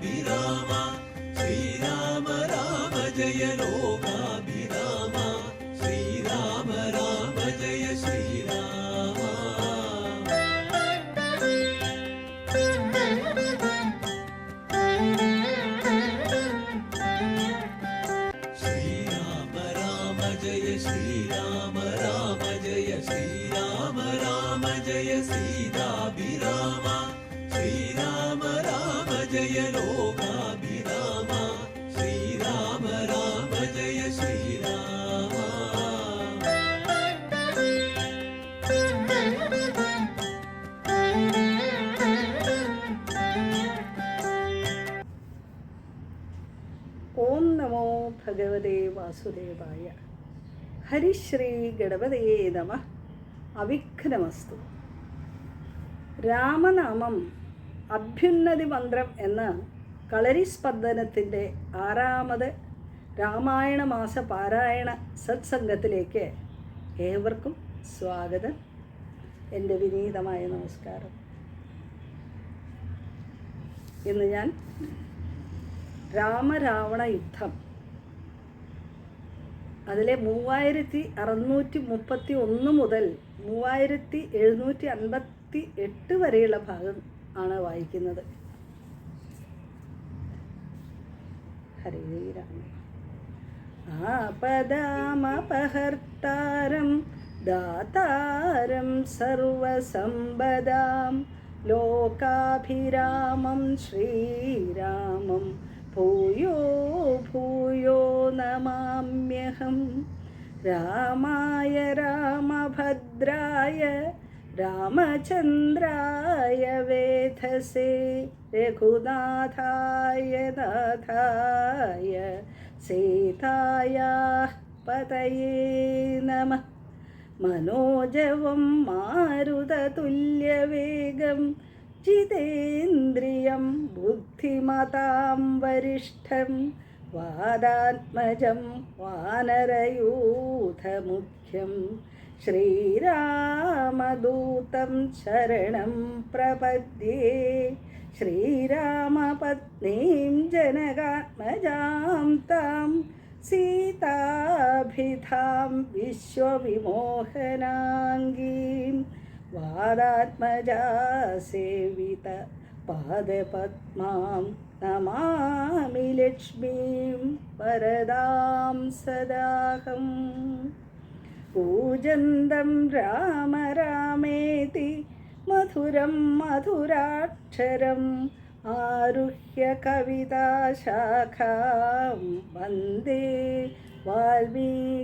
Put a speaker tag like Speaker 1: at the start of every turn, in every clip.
Speaker 1: സീതാഭിരാമ ശ്രീരാമ രാമ ജയ ലോകാഭിരാമ. ശ്രീരാമ രാമ ജയ ശ്രീരാമ.
Speaker 2: ഓം നമോ ഭഗവതേ വാസുദേവായ. ഹരിശ്രീ ഗണപതേ നമ. അവിഘ്നമസ്തു. രാമനാമം അഭ്യുന്നതി മന്ത്രം എന്ന കളരി സ്പന്ദനത്തിന്റെ ആറാമത് രാമായണ മാസ പാരായണ സത്സംഗത്തിലേക്ക് ഏവർക്കും സ്വാഗതം. എന്റെ വിനീതമായ നമസ്കാരം. ഇന്ന് ഞാൻ രാമരാവണ യുദ്ധം അതിലെ മൂവായിരത്തി അറുന്നൂറ്റി മുപ്പത്തി ഒന്ന് മുതൽ മൂവായിരത്തി എഴുന്നൂറ്റി അൻപത്തി എട്ട് വരെയുള്ള ഭാഗം ആണ് വായിക്കുന്നത്. ഹരേ രാമ. ആപദാമപഹർത്താരം ദാതാരം സർവസമ്പദാം ലോകാഭിരാമം ശ്രീരാമം. ഭൂയോ ഭൂയോ നമാമ്യഹം. രാമായ രാമഭദ്രായ രാമചന്ദ്രായ വേധസേ രഘുനാഥായ നാഥായ സീതായാः പതയേ നമഃ. മനോജവം മാരുതതുല്യവേഗം ജിതേന്ദ്രിയം ബുദ്ധിമതാം വരിഷ്ഠം വാദാത്മജം मुख्यं श्रीरामदूतं शरणं प्रपद्ये श्रीरामपत्नीं जनगात्मजां तां सीताभिधां विश्वविमोहनाङ्गीं वादात्मजा सेवित നമാമി ലക്ഷ്മീം വരദാം സദാഹം. പൂജന്തം രാമ രാമേതി മധുരം മധുരാക്ഷരം ആരുഹ്യ കവിതാശാഖാം വന്ദേ വാൽമീകികോകിലം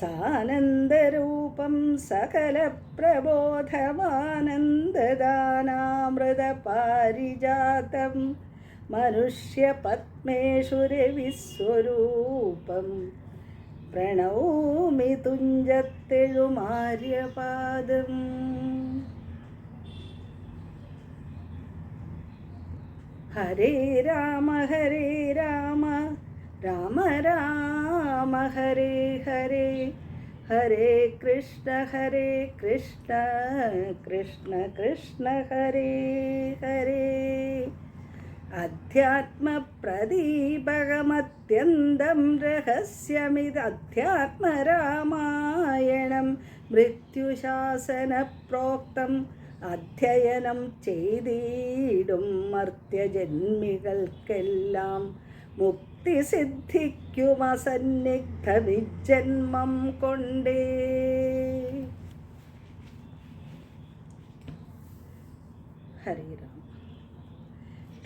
Speaker 2: സാനന്ദരൂപം സകലപ്രബോധമാനന്ദദാനാമൃതപാരിജാതം മനുഷ്യപത്മേഷു രവിസ്വരൂപം. പ്രണൗമി തുഞ്ചത്തെഴുമാര്യപാദം. ഹരേ രാമ ഹരേ രാമ. രാമ രാമ ഹരേ ഹരേ. ഹരേ കൃഷ്ണ ഹരേ കൃഷ്ണ. കൃഷ്ണ കൃഷ്ണ ഹരേ ഹരേ. അധ്യാത്മപ്രദീപകമത്യന്തം മൃത്യുശാസന മൃത്യുശാസനപ്രോക്തം അധ്യയനം ചെയ്തിടും മർത്യജന്മികൾക്കെല്ലാം മുക്തി സിദ്ധിക്കുമസന്നിഗ്ധ വിജന്മം കൊണ്ടേ. ഹരിരാം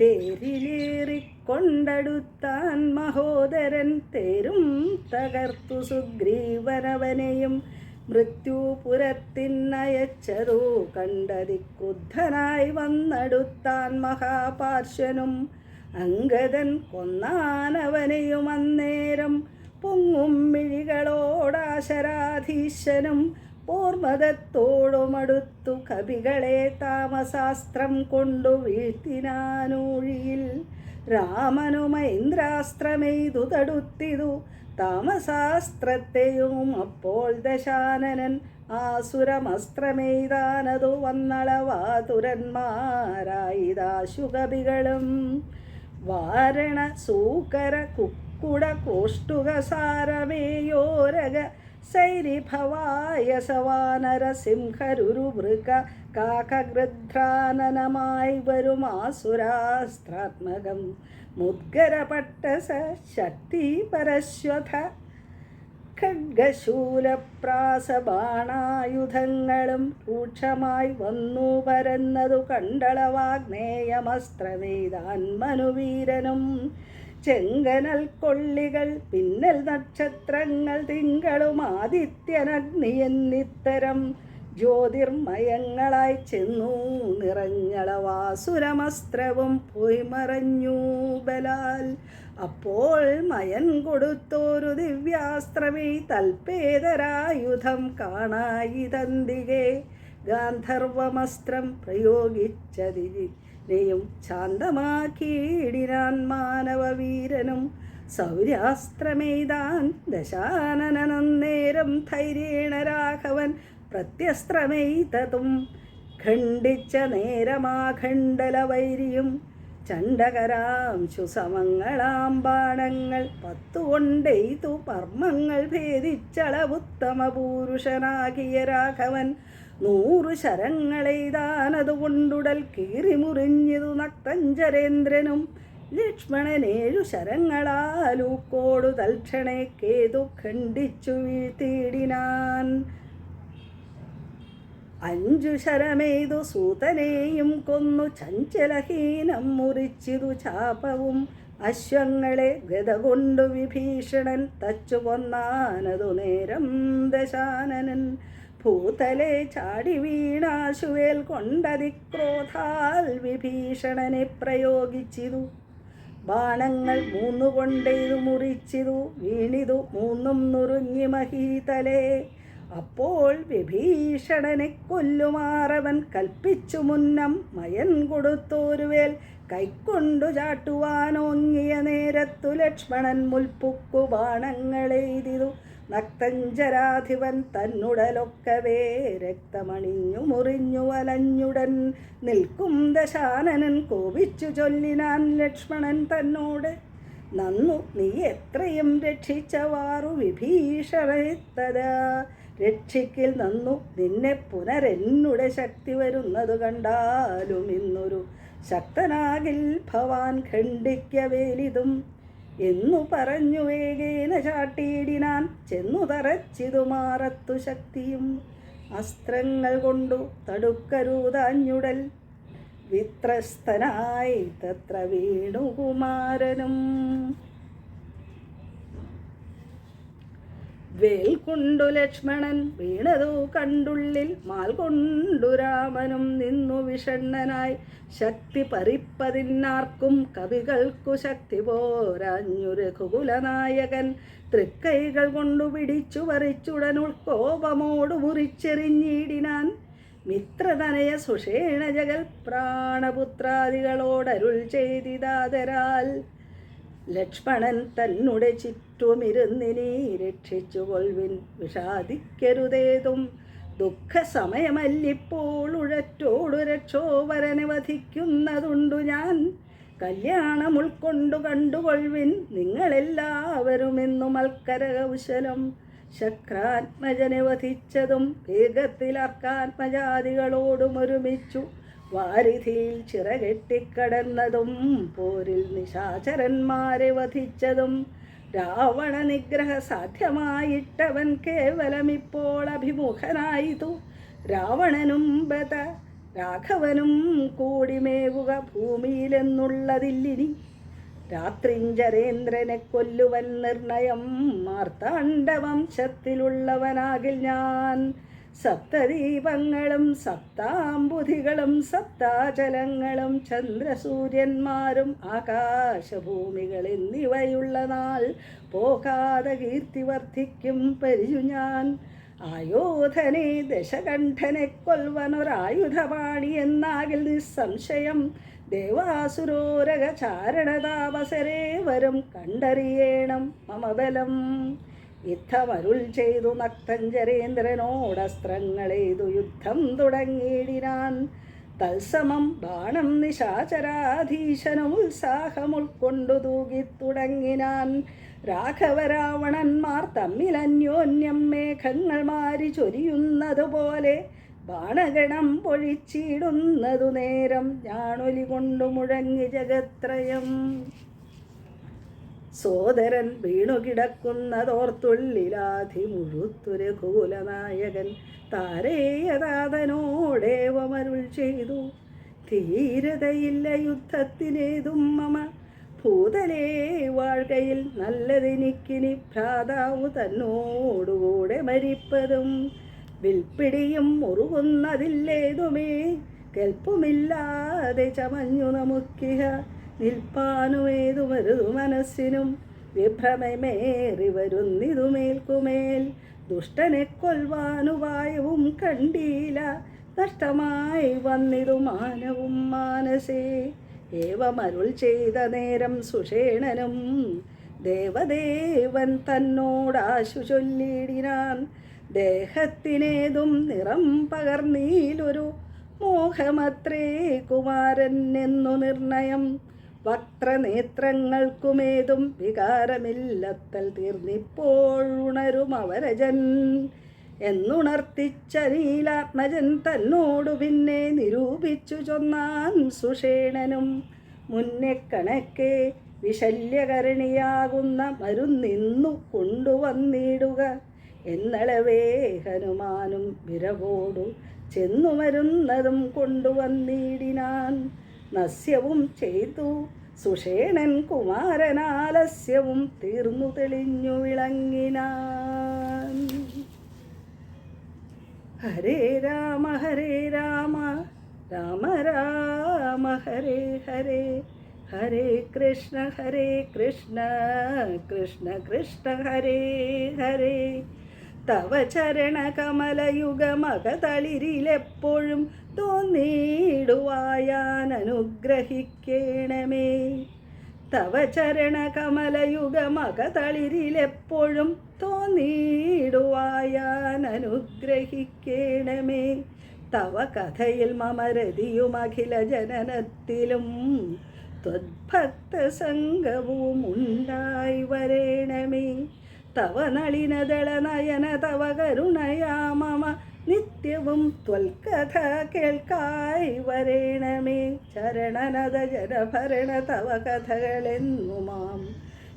Speaker 2: തേരിലേറിക്കൊണ്ടടുത്താൻ മഹോദരൻ തേരും തകർത്തു സുഗ്രീവനവനെയും മൃത്യുപുരത്തിനയച്ചതു കണ്ടതിക്കുദ്ധനായി വന്നടുത്താൻ മഹാപാർശ്വനും അങ്കദൻ കൊന്നാനവനെയും അന്നേരം പൊങ്ങും മിഴികളോടാശരാധീശനും ഓർമ്മതത്തോടുമടുത്തു കവികളെ താമസാസ്ത്രം കൊണ്ടു വീഴ്ത്തിനാനൂഴിയിൽ. രാമനുമൈന്ദ്രാസ്ത്രമെയ്തു തടുത്തിതു താമസാസ്ത്രത്തെയും അപ്പോൾ ദശാനനൻ ആസുരമസ്ത്രമെയ്താനതു വന്നളവാതുരന്മാരായിതാശുകവികളും വാരണ സൂകര കുക്കുട കോഷ്ടുക സാരമേയോരക സൈരിഭവായ സവാനരസിംഹരുരുമൃഗ കാകഗൃധ്രാനനമായി വരും ആസുരാസ്ത്രാത്മകം. മുദ്ഗരപട്ടസ ശക്തി പരശ്വഥ ഖഡ്ഗശൂലപ്രാസബാണായുധങ്ങളും രൂക്ഷമായി വന്നു പരന്നതു കണ്ടളവാഗ്നേയമസ്ത്രമെയ്താൻ മനുവീരനും ചെങ്കനൽ കൊള്ളികൾ പിന്നൽ നക്ഷത്രങ്ങൾ തിങ്കളും ആദിത്യനഗ്നി എന്നിത്തരം ജ്യോതിർമയങ്ങളായി ചെന്നു. നിറഞ്ഞളവാസുരമസ്ത്രവും പോയി മറഞ്ഞു ബലാൽ. അപ്പോൾ മയൻ കൊടുത്തോരു ദിവ്യാസ്ത്രമേ തൽപേതരായുധം കാണായി തന്തികെ. ഗാന്ധർവമസ്ത്രം പ്രയോഗിച്ചതിനെയും ശാന്തമാക്കിയിടിനാൻ മാനവവീരനും സൗര്യാസ്ത്രമെയ്താൻ ദശാനനന്നേരം ധൈര്യേണ രാഘവൻ പ്രത്യസ്ത്രമെയ്തതും ഖണ്ഡിച്ച നേരമാഖണ്ഡലവൈരിയും ചണ്ഡകരാംശു സമങ്ങളാം ബാണങ്ങൾ പത്തുകൊണ്ടെയ്തു പർമ്മങ്ങൾ ഭേദിച്ചളവുത്തമ പൂരുഷനാകിയ രാഘവൻ നൂറു ശരങ്ങളെയ്താനതുകൊണ്ടുടൽ കീറിമുറിഞ്ഞതു നക്തഞ്ചരേന്ദ്രനും ലക്ഷ്മണനേഴു ശരങ്ങളാലൂക്കോടു തൽക്ഷണേ കേതു ഖണ്ഡിച്ചു വീഴ്ത്തിയിടിനാൻ. അഞ്ചു ശരമെയ്തു സൂതനെയും കൊന്നു ചഞ്ചലഹീനം മുറിച്ചിതു ചാപവും. അശ്വങ്ങളെ ഗത കൊണ്ടു വിഭീഷണൻ തച്ചു കൊന്നാനതു നേരം ദശാനനൻ. ഭൂതലെ ചാടി വീണാശുവേൽ കൊണ്ടതിക്രോധാൽ വിഭീഷണനെ പ്രയോഗിച്ചിതു. ബാണങ്ങൾ മൂന്നു കൊണ്ടെയ്തു മുറിച്ചിതു. വീണിതു മൂന്നും നുറുങ്ങി മഹീതലേ. അപ്പോൾ വിഭീഷണനെ കൊല്ലുമാറവൻ കൽപ്പിച്ചു മുന്നം മയൻ കൊടുത്തോരുവേൽ കൈക്കൊണ്ടു ചാട്ടുവാനോങ്ങിയ നേരത്തു ലക്ഷ്മണൻ മുൽപ്പുക്കു ബാണങ്ങളെയ്തിതു. നക്തഞ്ചരാധിപൻ തന്നുടലൊക്കവേ രക്തമണിഞ്ഞു മുറിഞ്ഞു വലഞ്ഞുടൻ നിൽക്കും ദശാനനൻ കോപിച്ചു ചൊല്ലിനാൻ ലക്ഷ്മണൻ തന്നോട് നന്നു നീ എത്രയും രക്ഷിച്ചവാറു വിഭീഷണത്തതാ രക്ഷിക്കിൽ നന്നു നിന്നെ പുനരെന്നുടെ ശക്തി വരുന്നത് കണ്ടാലും ഇന്നൊരു ശക്തനാകിൽ ഭവാൻ ഖണ്ഡിക്കവേലിതും. എന്നു പറഞ്ഞു വേഗേന ചാട്ടിയിടിനാൻ ചെന്നു തറച്ചിതു മാറത്തു ശക്തിയും. അസ്ത്രങ്ങൾ കൊണ്ടു തടുക്കരുതഞ്ഞുടൽ വിത്രസ്തനായി തത്ര വീണുകുമാരനും വേൽ കൊണ്ടു ലക്ഷ്മണൻ വീണതു കണ്ടുള്ളിൽ. മാൽ കൊണ്ടു രാമനും നിന്നു വിഷണ്ണനായി. ശക്തി പറിപ്പതിനാർക്കും കവികൾക്കു ശക്തി പോരാഞ്ഞു രഘുകുലനായകൻ. തൃക്കൈകൾ കൊണ്ടു പിടിച്ചു വറിച്ചുടൻ ഉൾക്കോപമോടു മുറിച്ചെറിഞ്ഞിടിനാൻ. മിത്രതനയ സുഷേണ ജഗൽ പ്രാണപുത്രാദികളോടരുൾ ചെയ്തിതാതരാൽ. ലക്ഷ്മണൻ തന്നുടെ ചുറ്റുമിരുന്നിനി രക്ഷിച്ചു കൊൽവിൻ വിഷാദിക്കരുതേതും. ദുഃഖസമയമല്ലിപ്പോൾ ഉഴറ്റോടു രക്ഷോവരനെ വധിക്കുന്നതുണ്ടു ഞാൻ. കല്യാണം ഉൾക്കൊണ്ടു കണ്ടുകൊൾവിൻ നിങ്ങളെല്ലാവരും എന്നു കൗശലം ശക്രാത്മജനെ വധിച്ചതും വേഗത്തിലർക്കാത്മജാതികളോടും ഒരുമിച്ചു വാരിധിയിൽ ചിറകെട്ടിക്കടന്നതും പോരിൽ നിശാചരന്മാരെ വധിച്ചതും രാവണ നിഗ്രഹ സാധ്യമായിട്ടവൻ കേവലമിപ്പോൾ അഭിമുഖനായിതു. രാവണനും ബത രാഘവനും കൂടിമേവുക ഭൂമിയിലെന്നുള്ളതില്ലിനി രാത്രിഞ്ചരേന്ദ്രനെ കൊല്ലുവൻ നിർണയം മാർത്താണ്ഡവംശത്തിലുള്ളവനാകിൽ ഞാൻ. സപ്തദീപങ്ങളും സപ്താംബുധികളും സപ്താചലങ്ങളും ചന്ദ്രസൂര്യന്മാരും ആകാശഭൂമികൾ എന്നിവയുള്ള നാൾ പോകാതെ കീർത്തി വർദ്ധിക്കും പരിചു ഞാൻ. ആയോധനെ ദശകണ്ഠനെ കൊൽവനൊരായുധപാണി എന്നാകിൽ നിസ്സംശയം ദേവാസുരോരക ചാരണതാപസരേ വരും കണ്ടറിയേണം മമ ബലം യുദ്ധമരുൾ ചെയ്തു നക്തഞ്ചരേന്ദ്രനോടസ്ത്രങ്ങളെയ്തു യുദ്ധം തുടങ്ങിയിടിനാൻ. തത്സമം ബാണം നിശാചരാധീശനും ഉത്സാഹം ഉൾക്കൊണ്ടു തൂകി തുടങ്ങിനാൻ. രാഘവരാവണന്മാർ തമ്മിൽ അന്യോന്യം മേഘങ്ങൾ മാറി ചൊരിയുന്നതുപോലെ ബാണഗണം പൊഴിച്ചിടുന്നതു നേരം ഞാണൊലി കൊണ്ടു മുഴങ്ങി ജഗത്രയം. സോദരൻ വീണുകിടക്കുന്നതോർത്തുള്ളിലാധി മുഴുത്തൊരു കൂലനായകൻ താരേയതാതനോടേവമരുൾ ചെയ്തു. ധീരതയില്ല യുദ്ധത്തിനേതും മമ. ഭൂതലേ വാഴ്കയിൽ നല്ലതെനിക്കിനി ഭ്രാതാവ് തന്നോടുകൂടെ മരിപ്പതും വിൽപ്പിടിയും മുറുകുന്നതില്ലേതുമേ. കെൽപ്പുമില്ലാതെ ചമഞ്ഞു നമുക്കിഹ നിൽപ്പാനുമേതു മരുതു മനസ്സിനും വിഭ്രമമേറി വരുന്നിതുമേൽക്കുമേൽ ദുഷ്ടനെ കൊൽവാനുപായവും കണ്ടീല നഷ്ടമായി വന്നിതു മാനവും മാനസേ. ഏവമരുൾ ചെയ്ത നേരം സുഷേണനും ദേവദേവൻ തന്നോടാശു ചൊല്ലിടിനാൻ. ദേഹത്തിനേതും നിറം പകർന്നീലൊരു മോഹമത്രേ കുമാരൻ എന്നു നിർണയം. വക്രനേത്രങ്ങൾക്കുമേതും വികാരമില്ലത്തൽ തീർന്നിപ്പോഴുണരും അവരജൻ. എന്നുണർത്തിച്ച നീലാത്മജൻ തന്നോടു പിന്നെ നിരൂപിച്ചു ചൊന്നാൻ സുഷേണനും. മുന്നേ കണക്കെ വിശല്യകരണിയാകുന്ന മരുന്നിന്നു കൊണ്ടുവന്നിടുക. എന്നളവേ ഹനുമാനും വിരവോടു ചെന്നു മരുന്നതും കൊണ്ടുവന്നിടിനാൻ നസ്യവും ചെയ്തു. സുഷേണൻ കുമാരനാലസ്യവും തീർന്നു തെളിഞ്ഞു വിളങ്ങിനാൻ. ഹരേ രാമ ഹരേ രാമ രാമ രാമ ഹരേ ഹരേ ഹരേ കൃഷ്ണ ഹരേ കൃഷ്ണ കൃഷ്ണ കൃഷ്ണ ഹരേ ഹരേ. തവ ചരണകമലയുഗമകതളിരിലെപ്പോഴും തോന്നിടുവായാൻ അനുഗ്രഹിക്കണമേ തവ ചരണകമലയുഗമകതളിരിലെപ്പോഴും തോന്നിടുവായാൻ അനുഗ്രഹിക്കണമേ തവ കഥയിൽ മമരതിയും അഖില ജനനത്തിലും ത്വദ്ഭക്ത സംഘവും ഉണ്ടായി വരേണമേ. തവ നളിനദള നയന തവ കരുണയാ മമ നിത്യവും ത്വൽക്കഥ കേൾക്കായി വരേണമേ. ചരണനദ ജനഭരണ തവ കഥകളെന്നുമാം.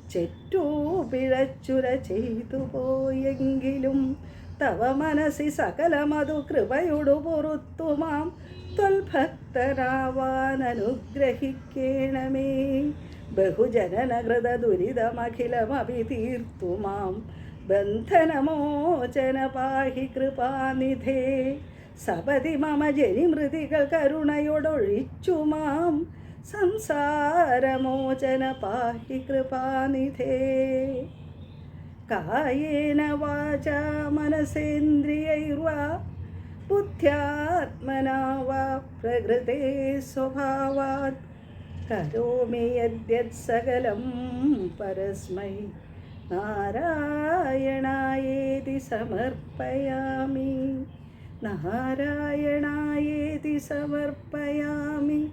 Speaker 2: ചെറ്റൂ പിഴച്ചുര ചെയ്തു പോയെങ്കിലും തവ മനസ്സി സകലമതു കൃപയുടു പൊറുത്തുമാം. ത്വൽഭക്തനാവാനനുഗ്രഹിക്കേണമേ ബഹുജനനകൃത ദുരിതമഖിലമപി തീർത്തുമാം ബന്ധനമോചന പാഹി കൃപാനിധേ. സപതി മമ ജനിമൃതികൾ കരുണയോടൊഴിച്ചു മാം സംസാരമോചന പാഹി കൃപാനിധേ. കായേന വാച മനസേന്ദ്രിയൈർവാ. ബുദ്ധ്യാത്മനാ വാ പ്രകൃതേ സ്വഭാവാത്. കരോമി യദ്യത് സകലം പരസ്മൈ. നാരായണായേതി സമർപ്പയാമി. നാരായണായേതി സമർപ്പയാമി.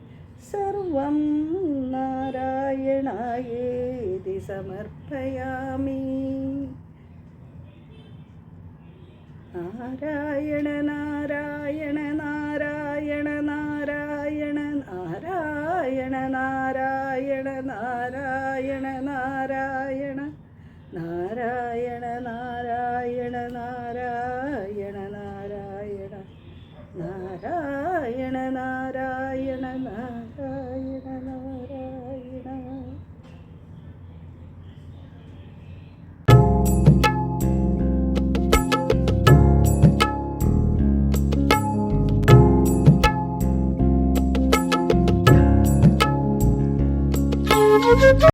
Speaker 2: സർവം നാരായണായേതി സമർപ്പയാമി. നാരായണ നാരായണ നാരായണ നാരായണ നാരായണ നാരായണ